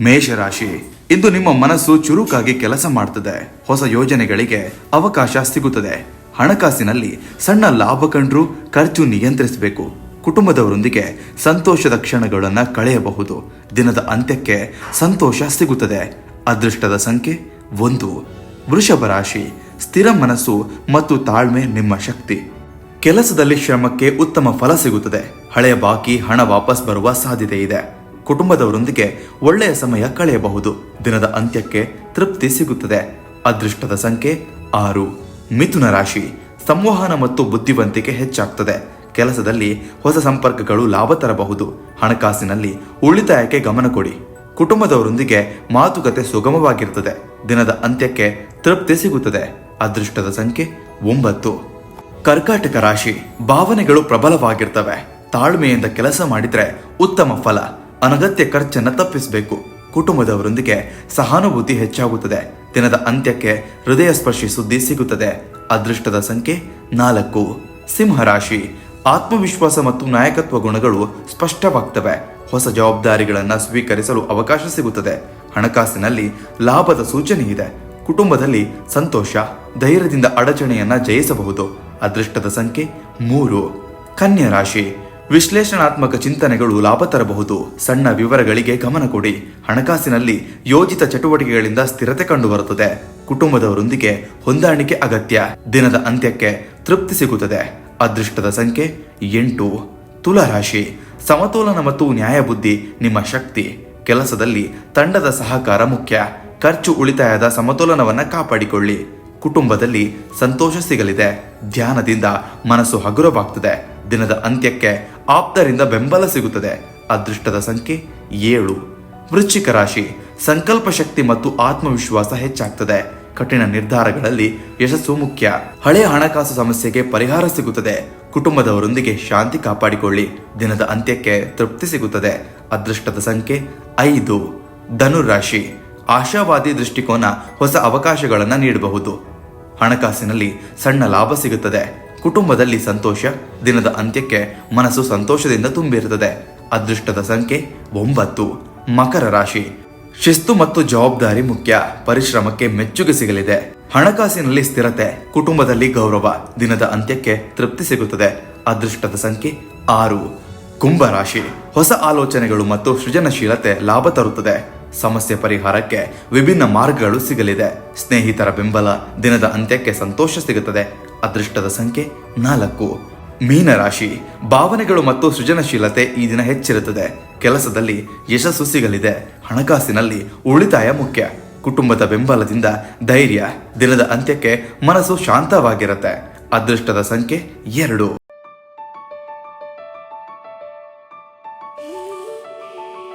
ಮೇಷರಾಶಿ, ಇಂದು ನಿಮ್ಮ ಮನಸ್ಸು ಚುರುಕಾಗಿ ಕೆಲಸ ಮಾಡ್ತದೆ. ಹೊಸ ಯೋಜನೆಗಳಿಗೆ ಅವಕಾಶ ಸಿಗುತ್ತದೆ. ಹಣಕಾಸಿನಲ್ಲಿ ಸಣ್ಣ ಲಾಭ ಕಂಡ್ರೂ ಖರ್ಚು ನಿಯಂತ್ರಿಸಬೇಕು. ಕುಟುಂಬದವರೊಂದಿಗೆ ಸಂತೋಷದ ಕ್ಷಣಗಳನ್ನು ಕಳೆಯಬಹುದು. ದಿನದ ಅಂತ್ಯಕ್ಕೆ ಸಂತೋಷ ಸಿಗುತ್ತದೆ. ಅದೃಷ್ಟದ ಸಂಖ್ಯೆ ಒಂದು. ವೃಷಭ ರಾಶಿ, ಸ್ಥಿರ ಮನಸ್ಸು ಮತ್ತು ತಾಳ್ಮೆ ನಿಮ್ಮ ಶಕ್ತಿ. ಕೆಲಸದಲ್ಲಿ ಶ್ರಮಕ್ಕೆ ಉತ್ತಮ ಫಲ ಸಿಗುತ್ತದೆ. ಹಳೆಯ ಬಾಕಿ, ಹಣ ವಾಪಸ್ ಬರುವ ಸಾಧ್ಯತೆ ಇದೆ. ಕುಟುಂಬದವರೊಂದಿಗೆ ಒಳ್ಳೆಯ ಸಮಯ ಕಳೆಯಬಹುದು. ದಿನದ ಅಂತ್ಯಕ್ಕೆ ತೃಪ್ತಿ ಸಿಗುತ್ತದೆ. ಅದೃಷ್ಟದ ಸಂಖ್ಯೆ ಆರು. ಮಿಥುನ ರಾಶಿ ಸಂವಹನ ಮತ್ತು ಬುದ್ಧಿವಂತಿಕೆ ಹೆಚ್ಚಾಗ್ತದೆ. ಕೆಲಸದಲ್ಲಿ ಹೊಸ ಸಂಪರ್ಕಗಳು ಲಾಭ ತರಬಹುದು. ಹಣಕಾಸಿನಲ್ಲಿ ಉಳಿತಾಯಕ್ಕೆ ಗಮನ ಕೊಡಿ. ಕುಟುಂಬದವರೊಂದಿಗೆ ಮಾತುಕತೆ ಸುಗಮವಾಗಿರುತ್ತದೆ. ದಿನದ ಅಂತ್ಯಕ್ಕೆ ತೃಪ್ತಿ ಸಿಗುತ್ತದೆ. ಅದೃಷ್ಟದ ಸಂಖ್ಯೆ ಒಂಬತ್ತು. ಕರ್ಕಾಟಕ ರಾಶಿ ಭಾವನೆಗಳು ಪ್ರಬಲವಾಗಿರ್ತವೆ. ತಾಳ್ಮೆಯಿಂದ ಕೆಲಸ ಮಾಡಿದ್ರೆ ಉತ್ತಮ ಫಲ. ಅನಗತ್ಯ ಖರ್ಚನ್ನು ತಪ್ಪಿಸಬೇಕು. ಕುಟುಂಬದವರೊಂದಿಗೆ ಸಹಾನುಭೂತಿ ಹೆಚ್ಚಾಗುತ್ತದೆ. ದಿನದ ಅಂತ್ಯಕ್ಕೆ ಹೃದಯ ಸ್ಪರ್ಶಿ ಸುದ್ದಿ ಸಿಗುತ್ತದೆ. ಅದೃಷ್ಟದ ಸಂಖ್ಯೆ ನಾಲ್ಕು. ಸಿಂಹರಾಶಿ ಆತ್ಮವಿಶ್ವಾಸ ಮತ್ತು ನಾಯಕತ್ವ ಗುಣಗಳು ಸ್ಪಷ್ಟವಾಗ್ತವೆ. ಹೊಸ ಜವಾಬ್ದಾರಿಗಳನ್ನು ಸ್ವೀಕರಿಸಲು ಅವಕಾಶ ಸಿಗುತ್ತದೆ. ಹಣಕಾಸಿನಲ್ಲಿ ಲಾಭದ ಸೂಚನೆ ಇದೆ. ಕುಟುಂಬದಲ್ಲಿ ಸಂತೋಷ, ಧೈರ್ಯದಿಂದ ಅಡಚಣೆಯನ್ನ ಜಯಿಸಬಹುದು. ಅದೃಷ್ಟದ ಸಂಖ್ಯೆ ಮೂರು. ಕನ್ಯಾ ರಾಶಿ. ವಿಶ್ಲೇಷಣಾತ್ಮಕ ಚಿಂತನೆಗಳು ಲಾಭ ತರಬಹುದು. ಸಣ್ಣ ವಿವರಗಳಿಗೆ ಗಮನ ಕೊಡಿ. ಹಣಕಾಸಿನಲ್ಲಿ ಯೋಜಿತ ಚಟುವಟಿಕೆಗಳಿಂದ ಸ್ಥಿರತೆ ಕಂಡುಬರುತ್ತದೆ. ಕುಟುಂಬದವರೊಂದಿಗೆ ಹೊಂದಾಣಿಕೆ ಅಗತ್ಯ. ದಿನದ ಅಂತ್ಯಕ್ಕೆ ತೃಪ್ತಿ ಸಿಗುತ್ತದೆ. ಅದೃಷ್ಟದ ಸಂಖ್ಯೆ ಎಂಟು. ತುಲಾರಾಶಿ ಸಮತೋಲನ ಮತ್ತು ನ್ಯಾಯಬುದ್ಧಿ ನಿಮ್ಮ ಶಕ್ತಿ. ಕೆಲಸದಲ್ಲಿ ತಂಡದ ಸಹಕಾರ ಮುಖ್ಯ. ಖರ್ಚು ಉಳಿತಾಯದ ಸಮತೋಲನವನ್ನು ಕಾಪಾಡಿಕೊಳ್ಳಿ. ಕುಟುಂಬದಲ್ಲಿ ಸಂತೋಷ ಸಿಗಲಿದೆ. ಧ್ಯಾನದಿಂದ ಮನಸ್ಸು ಹಗುರವಾಗ್ತದೆ. ದಿನದ ಅಂತ್ಯಕ್ಕೆ ಆಪ್ತರಿಂದ ಬೆಂಬಲ ಸಿಗುತ್ತದೆ. ಅದೃಷ್ಟದ ಸಂಖ್ಯೆ ಏಳು. ವೃಶ್ಚಿಕ ರಾಶಿ ಸಂಕಲ್ಪ ಶಕ್ತಿ ಮತ್ತು ಆತ್ಮವಿಶ್ವಾಸ ಹೆಚ್ಚಾಗ್ತದೆ. ಕಠಿಣ ನಿರ್ಧಾರಗಳಲ್ಲಿ ಯಶಸ್ಸು ಮುಖ್ಯ. ಹಳೆಯ ಹಣಕಾಸು ಸಮಸ್ಯೆಗೆ ಪರಿಹಾರ ಸಿಗುತ್ತದೆ. ಕುಟುಂಬದವರೊಂದಿಗೆ ಶಾಂತಿ ಕಾಪಾಡಿಕೊಳ್ಳಿ. ದಿನದ ಅಂತ್ಯಕ್ಕೆ ತೃಪ್ತಿ ಸಿಗುತ್ತದೆ. ಅದೃಷ್ಟದ ಸಂಖ್ಯೆ ಐದು. ಧನುರಾಶಿ ಆಶಾವಾದಿ ದೃಷ್ಟಿಕೋನ ಹೊಸ ಅವಕಾಶಗಳನ್ನು ನೀಡಬಹುದು. ಹಣಕಾಸಿನಲ್ಲಿ ಸಣ್ಣ ಲಾಭ ಸಿಗುತ್ತದೆ. ಕುಟುಂಬದಲ್ಲಿ ಸಂತೋಷ, ದಿನದ ಅಂತ್ಯಕ್ಕೆ ಮನಸ್ಸು ಸಂತೋಷದಿಂದ ತುಂಬಿರುತ್ತದೆ. ಅದೃಷ್ಟದ ಸಂಖ್ಯೆ ಒಂಬತ್ತು. ಮಕರ ರಾಶಿ. ಶಿಸ್ತು ಮತ್ತು ಜವಾಬ್ದಾರಿ ಮುಖ್ಯ. ಪರಿಶ್ರಮಕ್ಕೆ ಮೆಚ್ಚುಗೆ ಸಿಗಲಿದೆ. ಹಣಕಾಸಿನಲ್ಲಿ ಸ್ಥಿರತೆ, ಕುಟುಂಬದಲ್ಲಿ ಗೌರವ, ದಿನದ ಅಂತ್ಯಕ್ಕೆ ತೃಪ್ತಿ ಸಿಗುತ್ತದೆ. ಅದೃಷ್ಟದ ಸಂಖ್ಯೆ ಆರು. ಕುಂಭರಾಶಿ ಹೊಸ ಆಲೋಚನೆಗಳು ಮತ್ತು ಸೃಜನಶೀಲತೆ ಲಾಭ ತರುತ್ತದೆ. ಸಮಸ್ಯೆ ಪರಿಹಾರಕ್ಕೆ ವಿಭಿನ್ನ ಮಾರ್ಗಗಳು ಸಿಗಲಿದೆ. ಸ್ನೇಹಿತರ ಬೆಂಬಲ, ದಿನದ ಅಂತ್ಯಕ್ಕೆ ಸಂತೋಷ ಸಿಗುತ್ತದೆ. ಅದೃಷ್ಟದ ಸಂಖ್ಯೆ ನಾಲ್ಕು. ಮೀನರಾಶಿ. ಭಾವನೆಗಳು ಮತ್ತು ಸೃಜನಶೀಲತೆ ಈ ದಿನ ಹೆಚ್ಚಿರುತ್ತದೆ. ಕೆಲಸದಲ್ಲಿ ಯಶಸ್ಸು ಸಿಗಲಿದೆ. ಹಣಕಾಸಿನಲ್ಲಿ ಉಳಿತಾಯ ಮುಖ್ಯ. ಕುಟುಂಬದ ಬೆಂಬಲದಿಂದ ಧೈರ್ಯ. ದಿನದ ಅಂತ್ಯಕ್ಕೆ ಮನಸ್ಸು ಶಾಂತವಾಗಿರುತ್ತೆ. ಅದೃಷ್ಟದ ಸಂಖ್ಯೆ ಎರಡು.